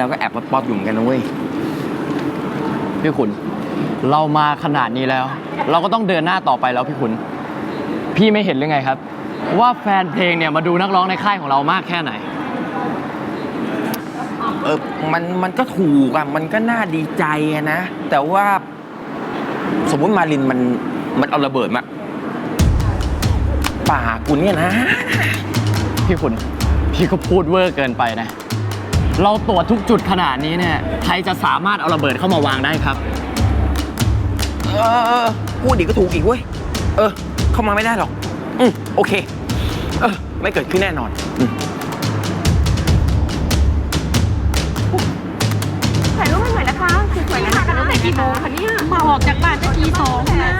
จะว่าไปแล้วก็แอบป๊อปๆอยู่เหมือนกันนะเว้ยพี่ขุน เรามาขนาดนี้แล้ว เราก็ต้องเดินหน้าต่อไปแล้วพี่ขุน พี่ไม่เห็นหรือไงครับ ว่าแฟนเพลงเนี่ยมาดูนักร้องในค่ายของเรามากแค่ไหน เออมันมันก็ถูกอะมันก็น่าดีใจอะนะ แต่ว่าสมมุติมารินมันมันเอาระเบิดมาป่ากูเนี่ยนะ พี่ขุน พี่ก็พูดเวอร์เกินไปนะ เราตรวจทุกจุดขนาดนี้เนี่ยใครจะสามารถเอาระเบิดเข้ามาวางได้ครับเออเออพูดอีกก็ถูกอีกเว้ย เออ เข้ามาไม่ได้หรอก อืมโอเค เออ ไม่เกิดขึ้นแน่นอนอืมถ่ายรูปให้หน่อยนะคะสวยๆนะคะตั้งแต่กี่โมงคะเนี่ยมาออกจากบ้านจะทีสองนะ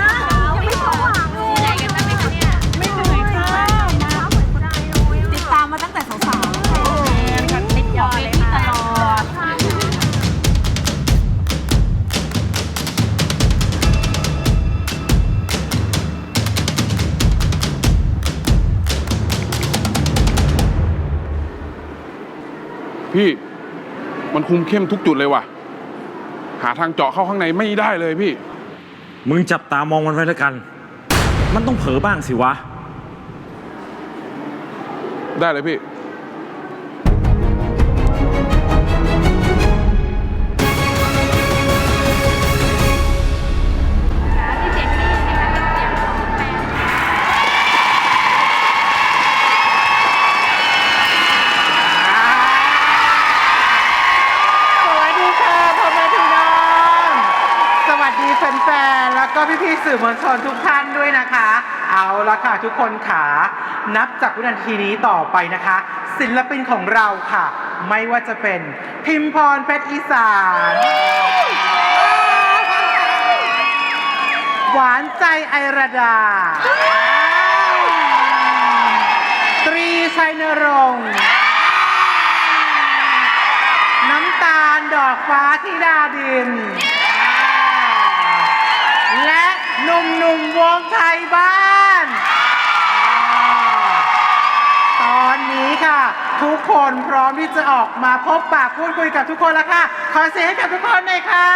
คุมเข้มทุกจุดเลยว่ะ หาทางเจาะเข้าข้างในไม่ได้เลยพี่ มึงจับตามองมันไว้แล้วกัน มันต้องเผลอบ้างสิวะ ได้เลยพี่ สื่อมวลชนทุกท่านด้วยนะคะ เอาละค่ะทุกคนขานับจากวินาทีนี้ต่อไปนะคะ ศิลปินของเราค่ะ ไม่ว่าจะเป็นพิมพรเพชรอีสาน หวานใจไอระดา ตรีชัยนรงค์น้ำตาลดอกฟ้าที่ดาดิน หนุ่มหนุ่มๆวงไทยบ้าน ตอนนี้ค่ะ ทุกคนพร้อมที่จะออกมาพบปากพูดคุยกับทุกคนแล้วค่ะ ขอเสียงให้กับทุกคนหน่อยค่ะ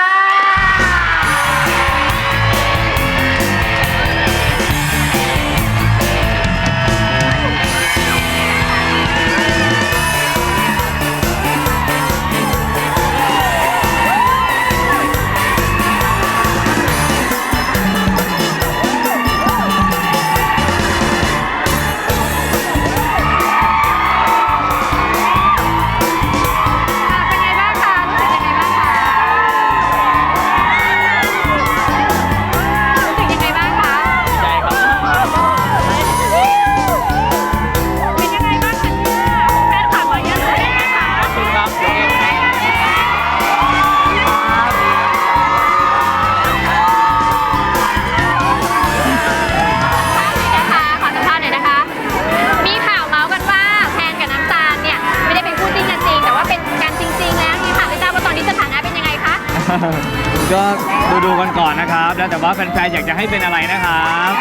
อยากจะให้เป็นอะไรนะครับ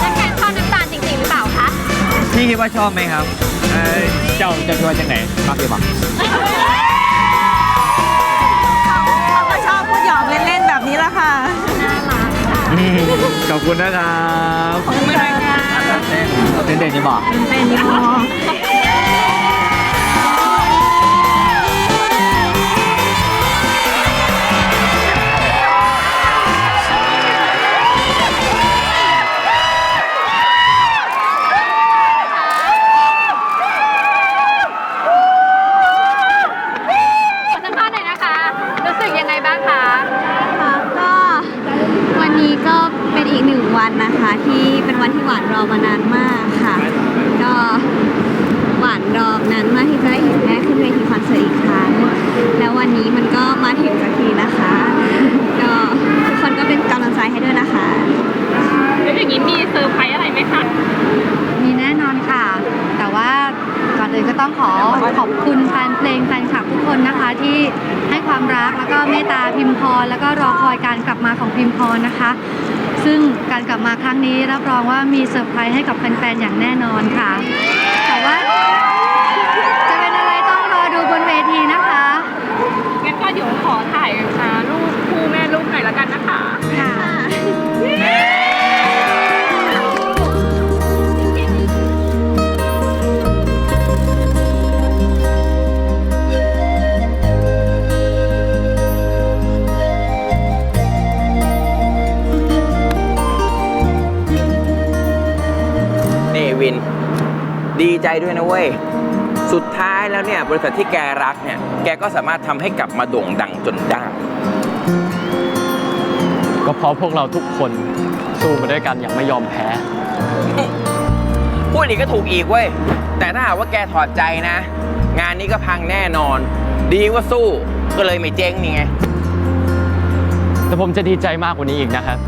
แล้วแพนชอบน้ำตาลจริงๆหรือเปล่าคะ พี่คิดว่าชอบไหมครับเอ้ยเจ้าจะช่วยจังไหนมาพี่บอกเขาก็ชอบพูดหยอกเล่นๆแบบนี้ละค่ะ ขอบคุณนะครับเต้นเต้นๆจะบอก เป็นยี่ห้อ มานานมากค่ะ ก็หวานรอนานมากที่จะได้เห็นแม่ขึ้นเวทีคอนเสิร์ตอีกครั้ง แล้ววันนี้มันก็มาถึงสักทีนะคะ ก็ทุกคนก็เป็นกำลังใจให้ด้วยนะคะ แล้วอย่างนี้มีเซอร์ไพรส์อะไรไหมคะ มีแน่นอนค่ะ แต่ว่าก่อนอื่นก็ต้องขอขอบคุณแฟนเพลงแฟนคลับทุกคนนะคะ ที่ให้ความรักแล้วก็เมตตาพิมพรแล้วก็รอคอยการกลับมาของพิมพรนะคะ ซึ่งการกลับมาครั้งนี้รับรองว่ามีเซอร์ไพรส์ให้กับแฟนๆ อย่างแน่นอนค่ะ แต่ว่าจะเป็นอะไรต้องรอดูบนเวทีนะคะงั้นก็เดี๋ยวขอถ่ายรูปคู่แม่ลูกหน่อยละกันนะคะ ค่ะ ดีใจด้วยนะเว้ย สุดท้ายแล้วเนี่ยบริษัทที่แกรักเนี่ย แกก็สามารถทำให้กลับมาโด่งดังจนได้ ก็เพราะพวกเราทุกคนสู้มาด้วยกันอย่างไม่ยอมแพ้ พูดอีกก็ถูกอีกเว้ย แต่ถ้าหากว่าแกถอดใจนะ งานนี้ก็พังแน่นอน ดีว่าสู้ก็เลยไม่เจ๊งนี่ไง แต่ผมจะดีใจมากกว่านี้อีกนะครับ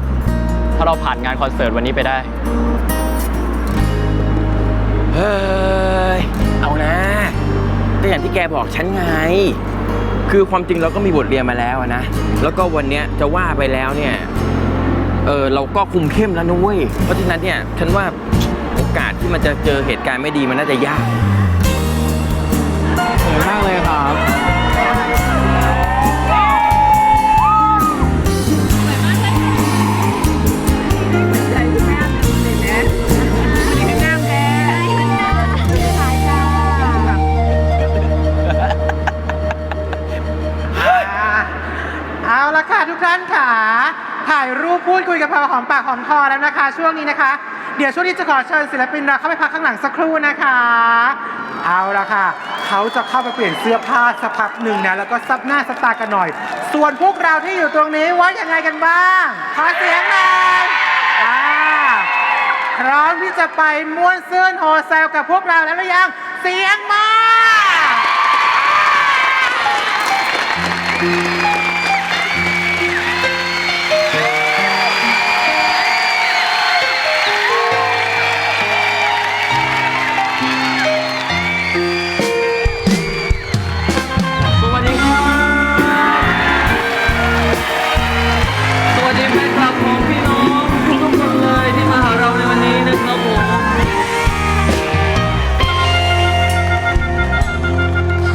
ถ้าเราผ่านงานคอนเสิร์ตวันนี้ไปได้ เฮ้ย เอานะก็อย่างที่แกบอกฉันไง คือความจริงเราก็มีบทเรียนมาแล้วนะ แล้วก็วันเนี้ยจะว่าไปแล้วเนี่ย เออเราก็คุมเข้มแล้วนะเว้ย เพราะฉะนั้นเนี่ยฉันว่าโอกาสที่มันจะเจอเหตุการณ์ไม่ดีมันน่าจะยาก สวยมากเลยครับ ละค่ะทุกท่านค่ะถ่ายรูปพูดคุยกับพอหอมปากหอมคอแล้วนะคะ ช่วงนี้นะคะ เดี๋ยวช่วงนี้จะขอเชิญศิลปินเราเข้าไปพักข้างหลังสักครู่นะคะ เอาละค่ะ เขาจะเข้าไปเปลี่ยนเสื้อผ้าสักพักหนึ่งนะแล้วก็ซับหน้าซับตากันหน่อย ส่วนพวกเราที่อยู่ตรงนี้ว่ายังไงกันบ้างขอเสียงหน่อยอ่าพร้อมที่จะไปม่วนซื่นโฮเซลกับพวกเราแล้วหรือยังเสียงมา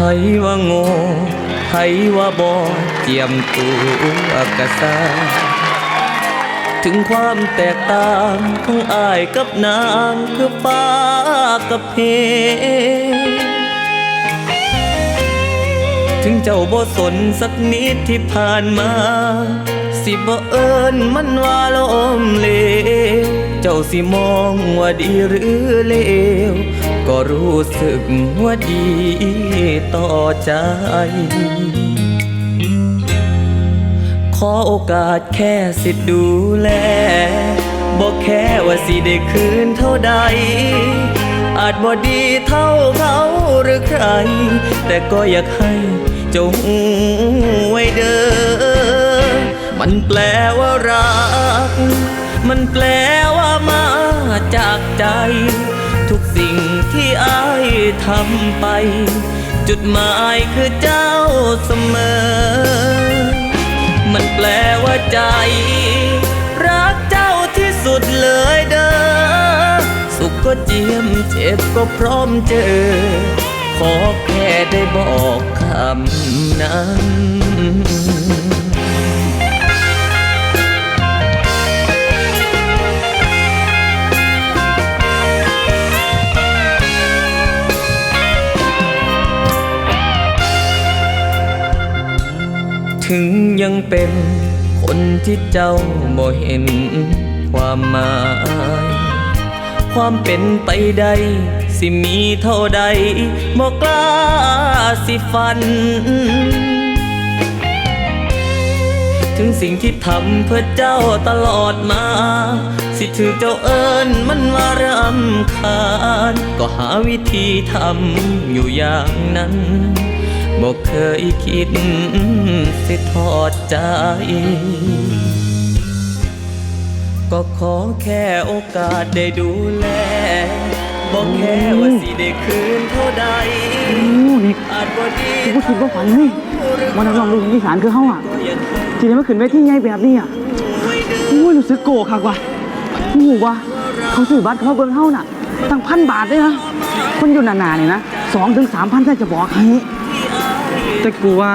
ไผว่าโง่ไผว่าบอเจียมตัวกะซาถึงความแตกต่างของอายกับนางคือฟ้ากับเพ ถึงเจ้าบ่สนสักนิดที่ผ่านมา สิบ่เอิญมันว่าลมเลวเจ้าสิมองว่าดีหรือเลว ก็รู้สึกว่าดีต่อใจขอโอกาสแค่สิดูแลบอกแค่ว่าสิได้คืนเท่าใด อาจบ่ดีเท่าเขาหรือใคร แต่ก็อยากให้เจ้าหูไว้เด้อ มันแปลว่ารัก มันแปลว่ามาจากใจ อายทำไป จุดหมายคือเจ้าเสมอ มันแปลว่าใจ รักเจ้าที่สุดเลยเด้อ สุขก็เจียมเจ็บก็พร้อมเจอ ขอแค่ได้บอกคำนั้น ถึงยังเป็นคนที่เจ้าบ่เห็นความหมาย ความเป็นไปใดสิมีเท่าใดบ่กล้าสิฝัน ถึงสิ่งที่ทำเพื่อเจ้าตลอดมา สิถือเจ้าเอิญมันว่ารำคาญ ก็หาวิธีทำอยู่อย่างนั้น บอกเคยคิดสิทอดใจ ก็ขอแค่โอกาสได้ดูแลบอกแค่ว่าสิได้คืนเท่าใดอาจบ่ดีกูคิดว่าฝันเลยวันนักร้องลูกอีสานคือเขาอะก็ยังทีนี้มาขึ้นเวทีใหญ่แบบนี้อะโอ้รู้สึกโกรธคักว่ะโอ้โหว่ะเขาซื้อบัตรเขาเบิ่งเฮาน่ะตั้งพันบาทเลยนะคนอยู่นานๆเนี่ยนะสองถึงสามพันถ้จะบอกให้ แต่กูว่า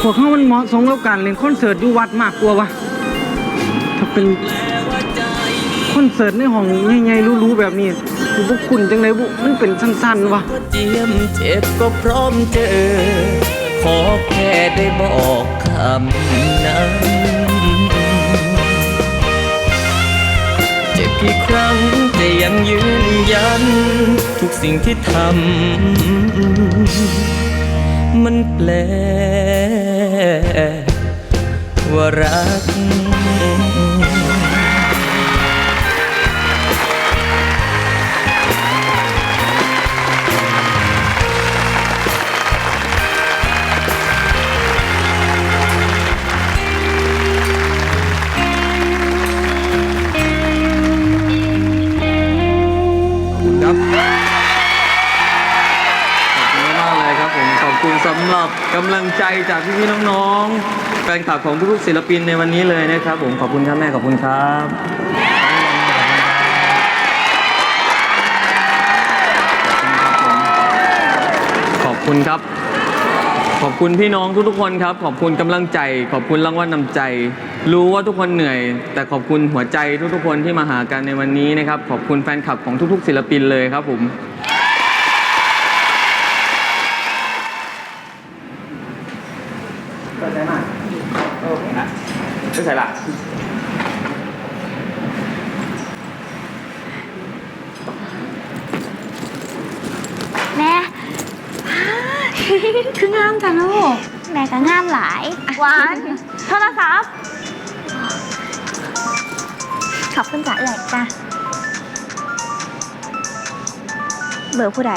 พวกเขามันเหมาะสมกับการเล่นคอนเสิร์ตอยู่วัดมากกว่าวะถ้าเป็นคอนเสิร์ตในห้องใหญ่ๆรู้ๆแบบนี้กูบ่คุ้นจังเลยบุมันเป็นสั้นๆวะเจียมเจ็บก็พร้อมเจอ ขอแค่ได้บอกคำนั้นเจ็บกี่ครั้งแต่ยังยืนยัน ทุกสิ่งที่ทำ มันแปลว่ารัก คุณสำหรับกำลังใจจากพี่ๆน้องๆแฟนคลับของทุกๆศิลปินในวันนี้เลยนะครับ ผมขอบคุณครับแม่ขอบคุณครับขอบคุณครับ ขอบคุณพี่น้องทุกๆคนครับ ขอบคุณกำลังใจ ขอบคุณรางวัลนำใจ รู้ว่าทุกคนเหนื่อย แต่ขอบคุณหัวใจทุกๆคนที่มาหากันในวันนี้นะครับ ขอบคุณแฟนคลับของทุกๆ ศิลปินเลยครับผม ไม่ใช่ละแม่คืองามจังลูกแม่ก็งามหลายหวานโทรศัพท์ขอบคุณจ้ะเอ๋ยจ้ะเบอร์ผู้ใด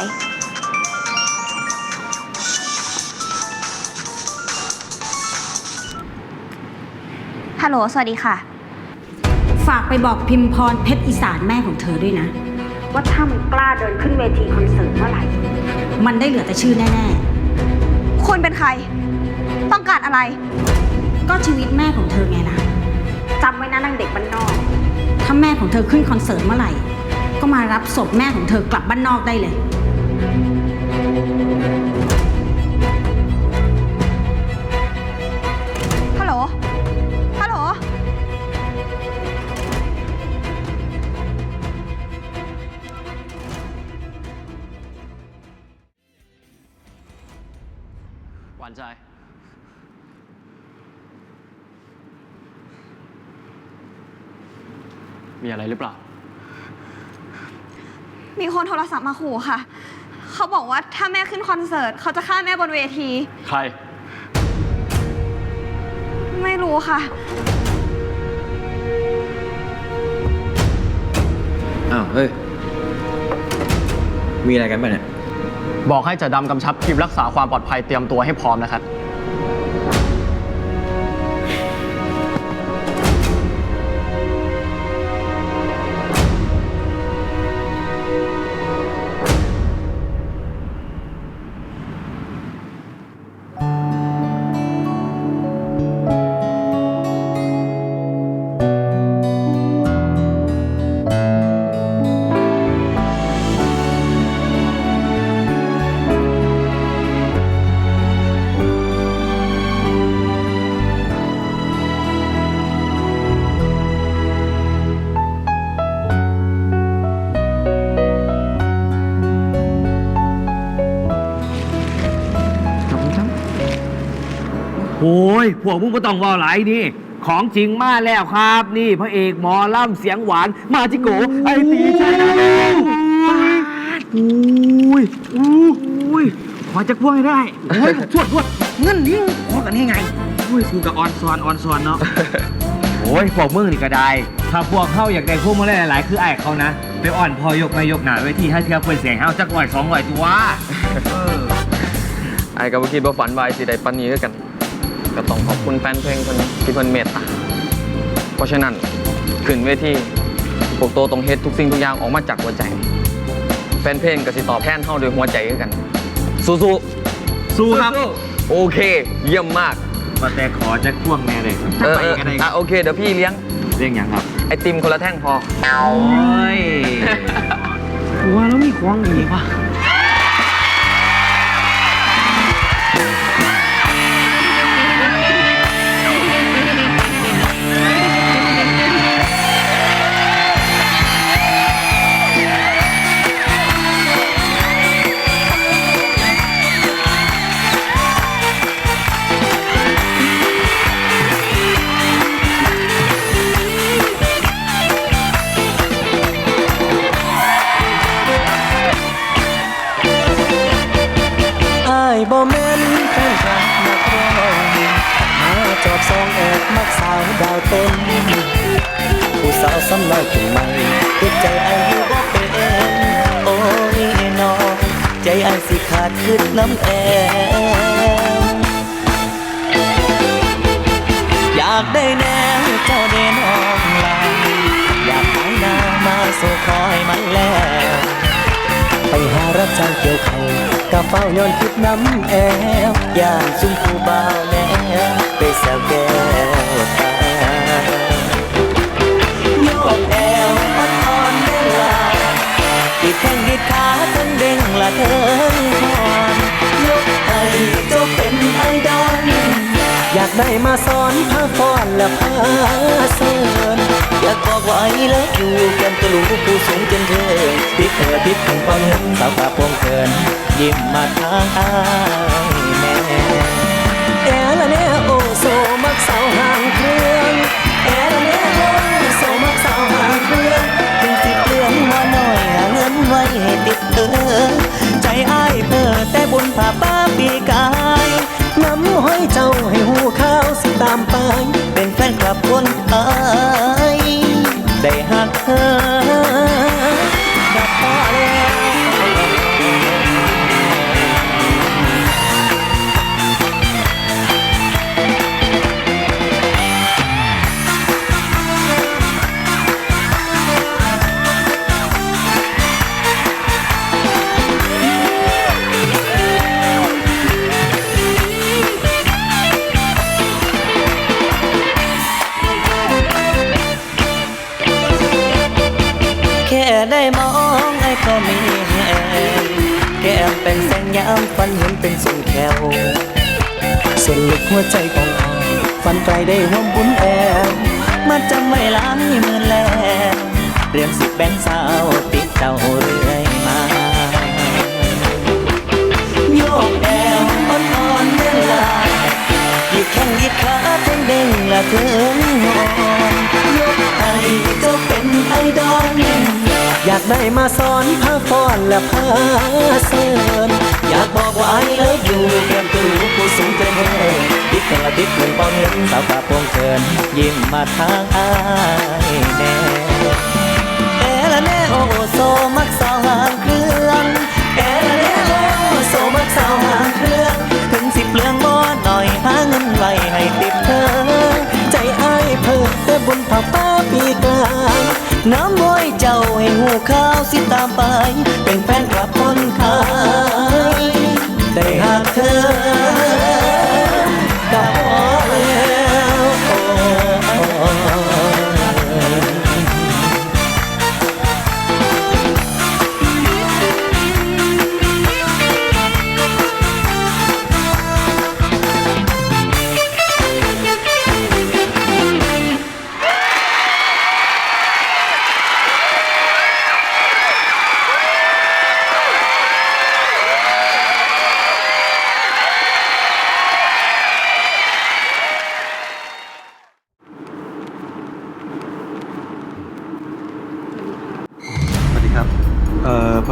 ฮัลโหล สวัสดีค่ะ ฝากไปบอกพิมพรเพชรอีสานแม่ของเธอด้วยนะ ว่าถ้ามันกล้าเดินขึ้นเวทีคอนเสิร์ตเมื่อไหร่ มันได้เหลือแต่ชื่อแน่คุณเป็นใคร ต้องการอะไร ๆ ก็ชีวิตแม่ของเธอไงล่ะ จำไว้นะนางเด็กบ้านนอก ถ้าแม่ของเธอขึ้นคอนเสิร์ตเมื่อไหร่ ก็มารับศพแม่ของเธอกลับบ้านนอกได้เลย อะไรหรือเปล่า มีคนโทรศัพท์มาขู่ค่ะ เขาบอกว่าถ้าแม่ขึ้นคอนเสิร์ตเขาจะฆ่าแม่บนเวที ใคร ไม่รู้ค่ะ อ้าว เฮ้ย มีอะไรกันป่ะเนี่ย บอกให้จะดำกำชับทีมรักษาความปลอดภัยเตรียมตัวให้พร้อมนะครับ พวกมึงไม่ต้องว่าหลายนี่ ของจริงมาแล้วครับ นี่พระเอกหมอล่ำเสียงหวาน มาจิโกไอตีชัยนะอุ้ยอุ้ยขอจะพ่วงให้ได้โอ้ยชวดชวดเงินนี่ขอกันยังไงอุ้ยกูกับออนซอนออนซอนเนาะโอ้ยพวกมึงนี่ก็ได้ ถ้าพวกเขาอยากได้พวกมาหลายๆ คือไอ้เขานะ ไปอ่อนพอยกไม่ยกหนาไว้ที่ถ้าเทียบเพื่อนเสียงเฮาจักหน่อยสองหน่อยตัวไอ้กับคิดว่าฝันวายสิได้ปันนี้คือกัน ก็ต้องขอบคุณแฟนเพลงคนที่เพิ่นเมตตาเพราะฉะนั้นขึ้นเวทีพวกโตตรงเฮ็ดทุกสิ่งทุกอย่างออกมาจากหัวใจ แฟนเพลงก็สิตอบแทนเฮาด้วยหัวใจคือกัน สู้ๆสู้ครับ โอเค เยี่ยมมาก มาแต่ขอจะพ่วงแน่เลยเออไปเออกันเลยอะโอเค เดี๋ยวพี่เลี้ยง เรื่องอย่างครับไอติมคนละแท่งพอ โอ้ย ว่าแล้วมีควงอีกวะ รับจ้างเกี่ยวเขากะเฝ้าย้อนคิดน้ำแอวย่างซุ่มผู้บ่าวแนวไปแซวแก้วตาโยกแอวอ่อนเวลาติดแข้งติดขาทั้งเด้งละเทิงคอนยกให้เจ้ ได้มาสอนพาฟ้อนและพาเสิร์นอยากบอกว่าไอ้เลิกอยู่กันตะลุผู้สูงจนเทิงติดเธอติดถึงความห็นสาวตาพวงเกินยิ้มมาทางอ้าย ได้มองไอ้ก็มีแหงแก้มเป็นแสงยามฝันเห็นเป็นส่วนแควส่วนลึกหัวใจของอายฝันไกลได้ห่วมบุญแอมมาจำไว้ล้านหมื่นแล้วเรียมสิบแบงสาวติดเจ้าเรื่อยมาโยกแอวอ่อนๆเวลายืดแข้งยืดขาทั้งเด้งละถึงหอนยกให้เจ้าเป็นไอดอล อยากได้มาสอนพาฟ้อนและพาเสิร์นอยากบอกว่าไอ้เลิฟอยู่แก้มตูผู้สูงเกินเฮติดแต่ละติดเหมือนปองเห็นสาวตาพวงเกินยิ้มมาทางอายแน่เอละแน่โอโซมักสาวหางเครื่องเอละแน่โอโซมักสาวหาง บุญผ่าป้าปีกลางน้ำม้อยเจ้าให้หูข้าวสิตามไป เป็นแฟนกลับคนไทยได้หากเธอกับ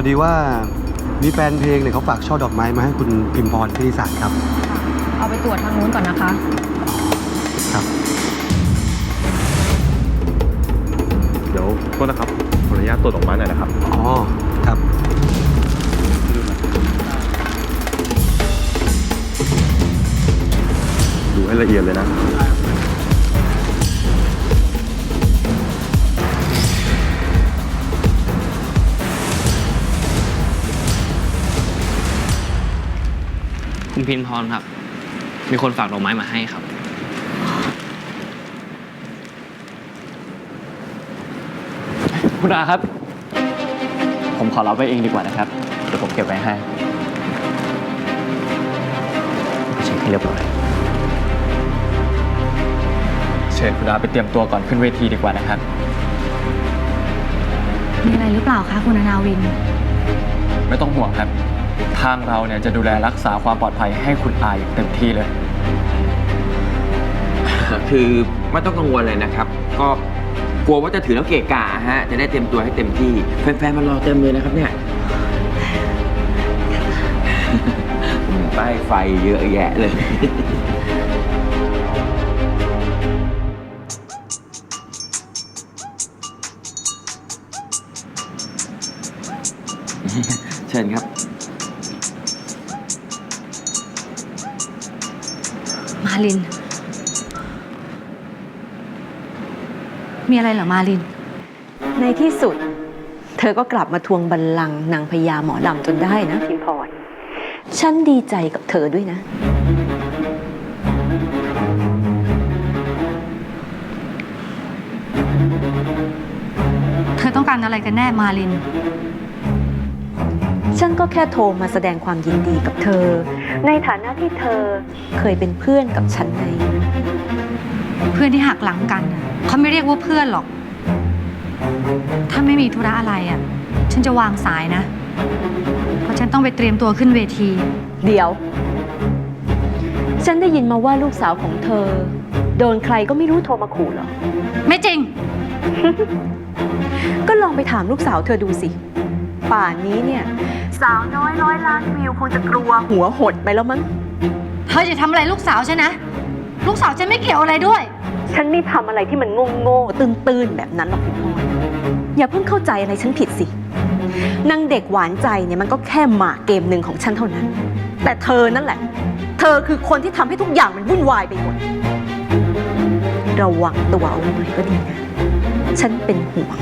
ดีว่ามีแฟนเพลงเนี่ยเขาฝากช่อดอกไม้มาให้คุณพิมพรพิริศาสตร์ครับ เอาไปตรวจทางนู้นก่อนนะคะ ครับ เดี๋ยวโทษนะครับขออนุญาตตรวจออกมาหน่อยนะครับ อ๋อ ครับ ดูให้ละเอียดเลยนะ คุณพินพรครับ มีคนฝากดอกไม้มาให้ครับ คุณอาครับ ผมขอรับไว้เองดีกว่านะครับ เดี๋ยวผมเก็บไว้ให้เช็คให้เรียบร้อยเชิญคุณอาไปเตรียมตัวก่อนขึ้นเวทีดีกว่านะครับ มีอะไรหรือเปล่าคะคุณอนาวิน ไม่ต้องห่วงครับ ทางเราเนี่ยจะดูแลรักษาความปลอดภัยให้คุณอาอย่างเต็มที่เลย คือไม่ต้องกังวลเลยนะครับ ก็กลัวว่าจะถือแล้วเกะกะฮะ จะได้เตรียมตัวให้เต็มที่ แฟนๆมารอเต็มเลยนะครับเนี่ย ป้ายไฟเยอะแยะเลย มีอะไรเหรอมาลิน ในที่สุด เธอก็กลับมาทวงบัลลังก์นางพญาหมอลำจนได้นะพิมพรฉันดีใจกับเธอด้วยนะ เธอต้องการอะไรกันแน่มาลิน ฉันก็แค่โทรมาแสดงความยินดีกับเธอ ในฐานะที่เธอเคยเป็นเพื่อนกับฉันไงเพื่อนที่หักหลังกันน่ะเขาไม่เรียกว่าเพื่อนหรอก ถ้าไม่มีธุระอะไรอะ ฉันจะวางสายนะ เพราะฉันต้องไปเตรียมตัวขึ้นเวที เดี๋ยว ฉันได้ยินมาว่าลูกสาวของเธอ โดนใครก็ไม่รู้โทรมาขู่เหรอ ไม่จริง ก็ลองไปถามลูกสาวเธอดูสิ ป่านนี้เนี่ย สาวน้อยร้อยล้านวิวคงจะกลัวหัวหดไปแล้วมั้ง เธอจะทำอะไรลูกสาวฉันนะ ลูกสาวฉันไม่เกี่ยวอะไรด้วย ฉันไม่ทำอะไรที่มันโง่โง่ๆตื้นๆแบบนั้นหรอกพี่พรอย่าเพิ่งเข้าใจอะไรฉันผิดสินางเด็กหวานใจเนี่ยมันก็แค่หมากเกมหนึ่งของฉันเท่านั้น แต่เธอนั่นแหละ เธอคือคนที่ทำให้ทุกอย่างมันวุ่นวายไปหมดระวังตัวเอาไว้หน่อยก็ดีนะ ฉันเป็นห่วง